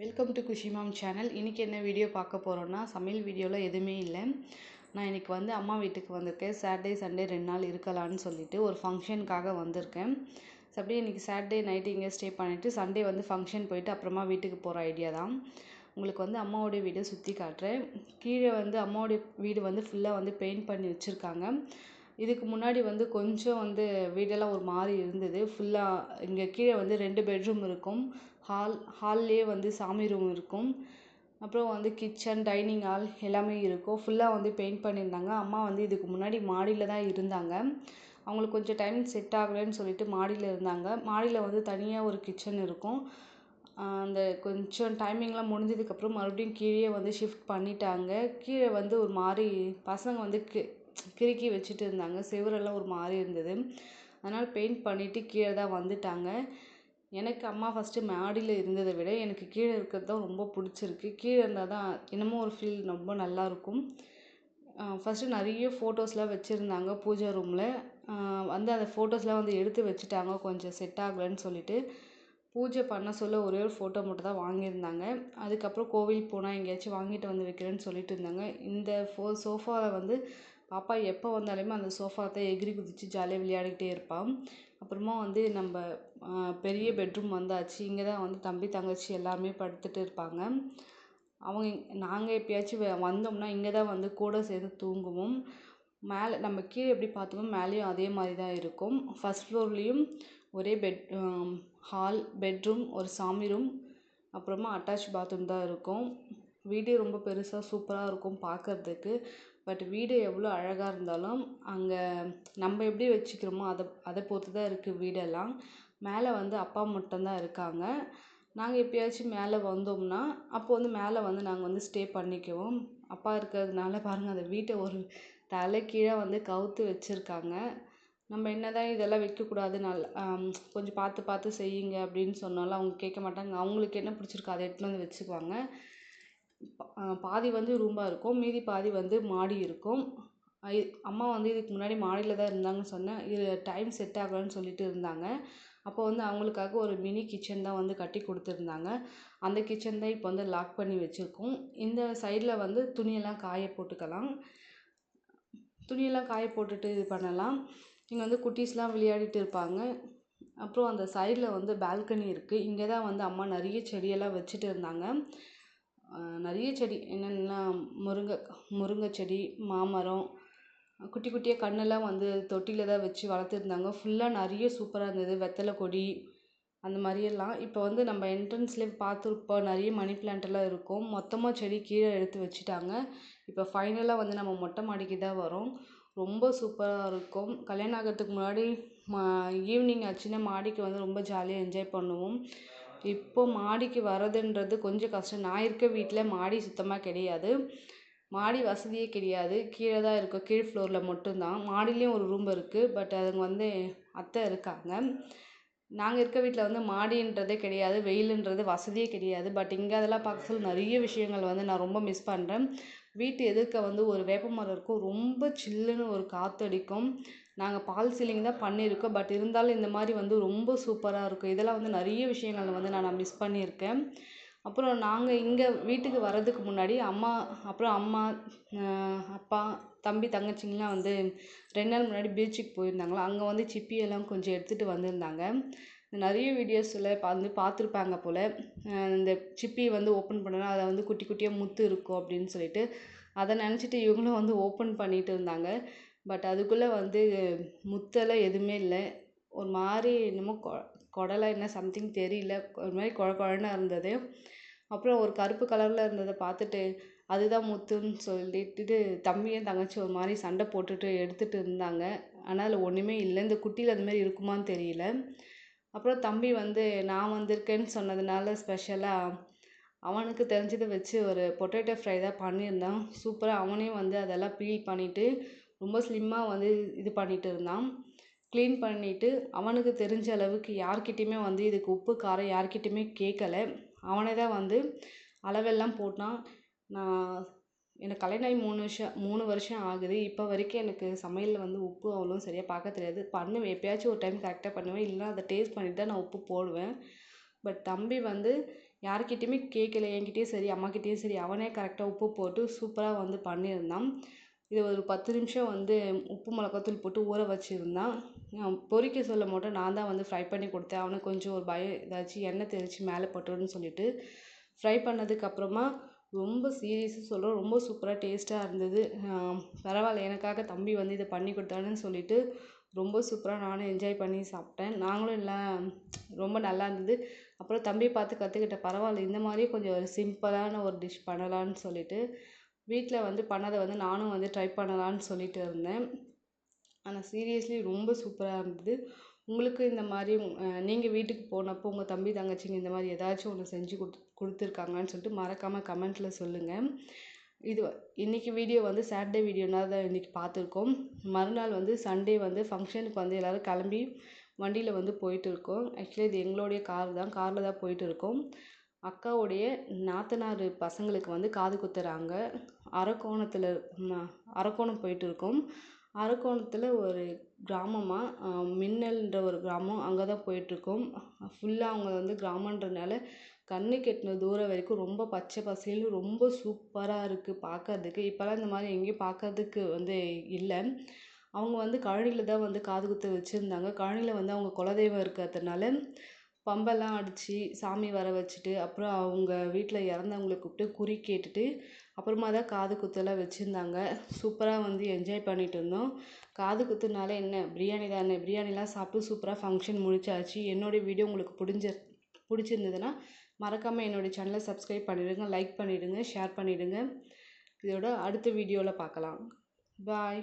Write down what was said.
Welcome to குஷிமாம் channel இன்றைக்கி என்ன video பார்க்க போகிறோன்னா சமையல் வீடியோவில் எதுவுமே இல்லை. நான் இன்றைக்கி வந்து அம்மா வீட்டுக்கு வந்திருக்கேன். சாட்டர்டே சண்டே ரெண்டு நாள் இருக்கலான்னு சொல்லிட்டு ஒரு ஃபங்க்ஷனுக்காக வந்திருக்கேன். ஸோ அப்படியே இன்றைக்கி சாட்டர்டே நைட்டு இங்கே ஸ்டே பண்ணிவிட்டு சண்டே வந்து ஃபங்க்ஷன் போயிட்டு அப்புறமா வீட்டுக்கு போகிற ஐடியா தான். உங்களுக்கு வந்து அம்மாவோடைய வீடை சுற்றி காட்டுறேன். கீழே வந்து அம்மாவோடைய வீடு வந்து ஃபுல்லாக வந்து பெயிண்ட் பண்ணி வச்சுருக்காங்க. இதுக்கு முன்னாடி வந்து கொஞ்சம் வந்து வீடெல்லாம் ஒரு மாதிரி இருந்தது. ஃபுல்லாக இங்கே கீழே வந்து ரெண்டு பெட்ரூம் இருக்கும். ஹால் ஹால்லே வந்து சாமி ரூம் இருக்கும். அப்புறம் வந்து கிச்சன் டைனிங் ஹால் எல்லாமே இருக்கும். ஃபுல்லாக வந்து பெயிண்ட் பண்ணியிருந்தாங்க. அம்மா வந்து இதுக்கு முன்னாடி மாடியில் தான் இருந்தாங்க. அவங்களுக்கு கொஞ்சம் டைம் செட் ஆகலைன்னு சொல்லிட்டு மாடியில் இருந்தாங்க. மாடியில் வந்து தனியாக ஒரு கிச்சன் இருக்கும். அந்த கொஞ்சம் டைமிங்லாம் முடிஞ்சதுக்கப்புறம் மறுபடியும் கீழே வந்து ஷிஃப்ட் பண்ணிட்டாங்க. கீழே வந்து ஒரு மாதிரி பசங்க வந்து கி கிறுக்கி வச்சுட்டு இருந்தாங்க. செவரெல்லாம் ஒரு மாதிரி இருந்தது. அதனால் பெயிண்ட் பண்ணிவிட்டு கீழே தான் வந்துட்டாங்க. எனக்கு அம்மா ஃபஸ்ட்டு மாடியில் இருந்ததை விட எனக்கு கீழே இருக்கிறது தான் ரொம்ப பிடிச்சிருக்கு. கீழே இருந்தால் தான் என்னமோ ஒரு ஃபீல் ரொம்ப நல்லாயிருக்கும் ஃபஸ்ட்டு நிறைய ஃபோட்டோஸ்லாம் வச்சுருந்தாங்க பூஜை ரூமில் வந்து அந்த ஃபோட்டோஸ்லாம் வந்து எடுத்து வச்சுட்டாங்க. கொஞ்சம் செட் ஆகலைன்னு சொல்லிட்டு பூஜை பண்ண சொல்ல ஒரே ஒரு ஃபோட்டோ மட்டும் தான் வாங்கியிருந்தாங்க. அதுக்கப்புறம் கோவில் போனால் எங்கேயாச்சும் வாங்கிட்டு வந்து வைக்கிறேன்னு சொல்லிட்டு இருந்தாங்க. இந்த ஃபோ சோஃபாவில் வந்து பாப்பா எப்போ வந்தாலுமே அந்த சோஃபா தான் எகிரி குதித்து ஜாலியாக விளையாடிக்கிட்டே இருப்பான் அப்புறமா வந்து நம்ம பெரிய பெட்ரூம் வந்தாச்சு. இங்கே தான் வந்து தம்பி தங்கச்சி எல்லாருமே படுத்துகிட்டு இருப்பாங்க. அவங்க நாங்கள் எப்பயாச்சும் வந்தோம்னா இங்கே தான் வந்து கூட சேர்ந்து தூங்குவோம். மேலே நம்ம கீழே எப்படி பார்த்தோமோ மேலேயும் அதே மாதிரி தான் இருக்கும். ஃபஸ்ட் ஃப்ளோர்லேயும் ஒரே பெட் ஹால் பெட்ரூம் ஒரு சாமி ரூம் அப்புறமா அட்டாச் பாத்ரூம் தான் இருக்கும். வீடு ரொம்ப பெருசாக சூப்பராக இருக்கும் பார்க்குறதுக்கு. பட் வீடு எவ்வளோ அழகாக இருந்தாலும் அங்கே நம்ம எப்படி வச்சுக்கிறோமோ அதை அதை பொறுத்து தான் இருக்குது வீடெல்லாம். மேலே வந்து அப்பா மட்டும்தான் இருக்காங்க. நாங்கள் எப்பயாச்சும் மேலே வந்தோம்னா அப்போ வந்து மேலே வந்து நாங்கள் வந்து ஸ்டே பண்ணிக்குவோம். அப்பா இருக்கிறதுனால பாருங்கள் அந்த வீட்டை ஒரு தலை கீழே வந்து கவுத்து வச்சுருக்காங்க. நம்ம என்ன தான் இதெல்லாம் வைக்கக்கூடாது நல்ல கொஞ்சம் பார்த்து பார்த்து செய்யுங்க அப்படின்னு சொன்னாலும் அவங்க கேட்க மாட்டாங்க. அவங்களுக்கு என்ன பிடிச்சிருக்கோ அதை எடுத்துன்னு வந்து வச்சுக்குவாங்க. பாதி வந்து ரூம்பாக இருக்கும். மீதி பாதி வந்து மாடி இருக்கும். அம்மா வந்து இதுக்கு முன்னாடி மாடியில் தான் இருந்தாங்கன்னு சொன்னேன். இது டைம் செட் ஆகலைன்னு சொல்லிட்டு இருந்தாங்க. அப்போ வந்து அவங்களுக்காக ஒரு மினி கிச்சன் தான் வந்து கட்டி கொடுத்துருந்தாங்க. அந்த கிச்சன் தான் இப்போ வந்து லாக் பண்ணி வச்சுருக்கோம். இந்த சைடில் வந்து துணியெல்லாம் காய போட்டுக்கலாம். துணியெல்லாம் காய போட்டுட்டு இது பண்ணலாம். இங்கே வந்து குட்டீஸ்லாம் விளையாடிட்டு இருப்பாங்க. அப்புறம் அந்த சைடில் வந்து பால்கனி இருக்குது இங்கே தான் வந்து அம்மா நிறைய செடியெல்லாம் வச்சுட்டு இருந்தாங்க. நிறைய செடி என்னென்னா முருங்கை முருங்கை செடி மாமரம் குட்டி குட்டியாக கண்ணெல்லாம் வந்து தொட்டியில் தான் வச்சு வளர்த்துருந்தாங்க. ஃபுல்லாக நிறைய சூப்பராக இருந்தது. வெத்தலை கொடி அந்த மாதிரியெல்லாம். இப்போ வந்து நம்ம என்ட்ரன்ஸ்லேயே பார்த்துருப்போம் நிறைய மணி பிளான்ட்டெல்லாம் இருக்கும். மொத்தமாக செடி கீழே எடுத்து வச்சுட்டாங்க. இப்போ ஃபைனலாக வந்து நம்ம மொட்டை மாடிக்கு தான் வரோம். ரொம்ப சூப்பராக இருக்கும். கல்யாணம் ஆகிறதுக்கு முன்னாடி மா ஈவினிங் ஆச்சுன்னா மாடிக்கு வந்து ரொம்ப ஜாலியாக என்ஜாய் பண்ணுவோம். இப்போ மாடிக்கு வரதுன்றது கொஞ்சம் கஷ்டம். நான் இருக்க வீட்டில் மாடி சுத்தமாக கிடையாது. மாடி வசதியே கிடையாது. கீழே தான் இருக்கும் கீழ் ஃப்ளோரில் மட்டும்தான். மாடிலேயும் ஒரு ரூம் இருக்குது பட் அதுங்க வந்து அத்தை இருக்காங்க. நாங்கள் இருக்க வீட்டில் வந்து மாடின்றதே கிடையாது. வெயிலுன்றது வசதியே கிடையாது. பட் இங்கே அதெல்லாம் பார்க்க சொல்ல நிறைய விஷயங்கள் வந்து நான் ரொம்ப மிஸ் பண்ணுறேன் வீட்டு எதிர்க்க வந்து ஒரு வேப்ப மரம் இருக்கும். ரொம்ப சில்லுன்னு ஒரு காற்றடிக்கும் நாங்கள் பால் சீலிங் தான் பண்ணியிருக்கோம். பட் இருந்தாலும் இந்த மாதிரி வந்து ரொம்ப சூப்பராக இருக்கும். இதெல்லாம் வந்து நிறைய விஷயங்கள் வந்து நான் மிஸ் பண்ணியிருக்கேன். அப்புறம் நாங்கள் இங்கே வீட்டுக்கு வர்றதுக்கு முன்னாடி அம்மா அப்புறம் அம்மா அப்பா தம்பி தங்கச்சிங்கெலாம் வந்து ரெண்டு நாள் முன்னாடி பீச்சுக்கு போயிருந்தாங்களா அங்கே வந்து சிப்பியெல்லாம் கொஞ்சம் எடுத்துகிட்டு வந்திருந்தாங்க. நிறைய வீடியோஸில் வந்து பார்த்துருப்பாங்க போல். இந்த சிப்பி வந்து ஓப்பன் பண்ணனா அதை வந்து குட்டி குட்டியாக முத்து இருக்கும் அப்படின்னு சொல்லிட்டு. அதை நினச்சிட்டு இவங்களும் வந்து ஓப்பன் பண்ணிகிட்டு இருந்தாங்க. பட் அதுக்குள்ளே வந்து முத்தெல்லாம் எதுவுமே இல்லை. ஒரு மாதிரி என்னமோ கொ குடலா என்ன சம்திங் தெரியல. ஒரு மாதிரி குழ கொழன்னு இருந்தது. அப்புறம் ஒரு கருப்பு கலரில் இருந்ததை பார்த்துட்டு அதுதான் முத்துன்னு சொல்லிட்டு தம்பியும் தங்கச்சி ஒரு மாதிரி சண்டை போட்டுட்டு எடுத்துகிட்டு இருந்தாங்க. ஆனால் அதில் ஒன்றுமே இல்லை. இந்த குட்டியில் அந்த மாதிரி இருக்குமான்னு தெரியல. அப்புறம் தம்பி வந்து நான் வந்திருக்கேன்னு சொன்னதுனால ஸ்பெஷலாக அவனுக்கு தெரிஞ்சதை வச்சு ஒரு பொட்டேட்டோ ஃப்ரை தான் பண்ணியிருந்தான். சூப்பராக அவனே வந்து அதெல்லாம் பீல் பண்ணிவிட்டு ரொம்ப ஸ்லிம்மாக வந்து இது பண்ணிகிட்டு இருந்தான். க்ளீன் பண்ணிவிட்டு அவனுக்கு தெரிஞ்ச அளவுக்கு யார்கிட்டேயுமே வந்து இதுக்கு உப்பு காரம் யார்கிட்டேயுமே கேட்கல அவனே தான் வந்து அளவெல்லாம் போட்டான். நான் எனக்கு கல்யாணம் ஆகி மூணு வருஷம் மூணு வருஷம் ஆகுது. இப்போ வரைக்கும் எனக்கு சமையலில் வந்து உப்பு அவ்வளோ சரியாக பார்க்க தெரியாது. பண்ணுவேன். எப்பயாச்சும் ஒரு டைம் கரெக்டாக பண்ணுவேன். இல்லைனா அதை டேஸ்ட் பண்ணிவிட்டு தான் நான் உப்பு போடுவேன். பட் தம்பி வந்து யார்கிட்டேயுமே கேட்கல என்கிட்டேயும் சரி அம்மாக்கிட்டேயும் சரி. அவனே கரெக்டாக உப்பு போட்டு சூப்பராக வந்து பண்ணியிருந்தான். இது ஒரு பத்து நிமிஷம் வந்து உப்பு மிளகாத்தூள் போட்டு ஊற வச்சுருந்தான். பொரிக்க சொல்ல போது நான் தான் வந்து ஃப்ரை பண்ணி கொடுத்தேன். அவனுக்கு கொஞ்சம் ஒரு பயம் ஏதாச்சும் எண்ணெய் தெளித்து மேலே பட்டுருன்னு சொல்லிட்டு ஃப்ரை பண்ணதுக்கப்புறமா ரொம்ப சீரியஸாக சொல்கிறேன் ரொம்ப சூப்பராக டேஸ்ட்டாக இருந்தது. பரவாயில்ல. எனக்காக தம்பி வந்து இதை பண்ணி கொடுத்தான்னு சொல்லிட்டு ரொம்ப சூப்பராக நானும் என்ஜாய் பண்ணி சாப்பிட்டேன். நாங்களும் எல்லாம் ரொம்ப நல்லா இருந்தது. அப்புறம் தம்பியை பார்த்து கற்றுக்கிட்டேன் பரவாயில்ல. இந்த மாதிரியே கொஞ்சம் ஒரு சிம்பிளான ஒரு டிஷ் பண்ணலான்னு சொல்லிட்டு வீட்டில் வந்து பண்ணதை வந்து நானும் வந்து ட்ரை பண்ணலான்னு சொல்லிட்டு இருந்தேன். ஆனால் சீரியஸ்லி ரொம்ப சூப்பராக இருந்தது. உங்களுக்கு இந்த மாதிரி நீங்கள் வீட்டுக்கு போனப்போ உங்கள் தம்பி தங்கச்சிங்க இந்த மாதிரி ஏதாச்சும் ஒன்று செஞ்சு கொடுத்து கொடுத்துருக்காங்கன்னு சொல்லிட்டு மறக்காமல் கமெண்ட்டில் சொல்லுங்கள் இது இன்றைக்கி வீடியோ வந்து சாட்டர்டே வீடியோனால் தான் இன்றைக்கி பார்த்துருக்கோம். மறுநாள் வந்து சண்டே வந்து ஃபங்க்ஷனுக்கு வந்து எல்லோரும் கிளம்பி வண்டியில் வந்து போயிட்டு இருக்கோம். ஆக்சுவலி இது எங்களுடைய கார் தான். காரில் தான் போயிட்டு இருக்கோம். அக்காவுடைய நாத்தனார் பசங்களுக்கு வந்து காது குத்துறாங்க. அரக்கோணத்தில் அரக்கோணம் போயிட்டுருக்கோம். அரக்கோணத்தில் ஒரு கிராமமாக மின்னல்ன்ற ஒரு கிராமம் அங்கே தான் போயிட்டுருக்கோம் ஃபுல்லாக அவங்க வந்து கிராமன்றனால கண்ணுக்கு எட்டின தூரம் வரைக்கும் ரொம்ப பச்சை பசேல்னு ரொம்ப சூப்பராக இருக்குது பார்க்கறதுக்கு இப்போலாம் இந்த மாதிரி எங்கேயும் பார்க்கறதுக்கு வந்து இல்லை. அவங்க வந்து கழனியில் தான் வந்து காது குத்து வச்சுருந்தாங்க. கழனியில் வந்து அவங்க குலதெய்வம் இருக்கிறதுனால பம்பெல்லாம் அடித்து சாமி வர வச்சுட்டு அப்புறம் அவங்க வீட்டில் இறந்தவங்கள கூப்பிட்டு குறி கேட்டுட்டு அப்புறமா தான் காது குத்தெல்லாம் வச்சுருந்தாங்க. சூப்பராக வந்து என்ஜாய் பண்ணிட்டு இருந்தோம். காது குத்துனால் என்ன? பிரியாணி தானே? பிரியாணிலாம் சாப்பிட்டு சூப்பராக ஃபங்க்ஷன் முடிச்சாச்சு. என்னோடய வீடியோ உங்களுக்கு பிடிஞ்ச பிடிச்சிருந்ததுன்னா மறக்காமல் என்னுடைய சேனலை சப்ஸ்கிரைப் பண்ணிவிடுங்க லைக் பண்ணிவிடுங்க ஷேர் பண்ணிவிடுங்க இதோட அடுத்த வீடியோவில் பார்க்கலாம். பாய்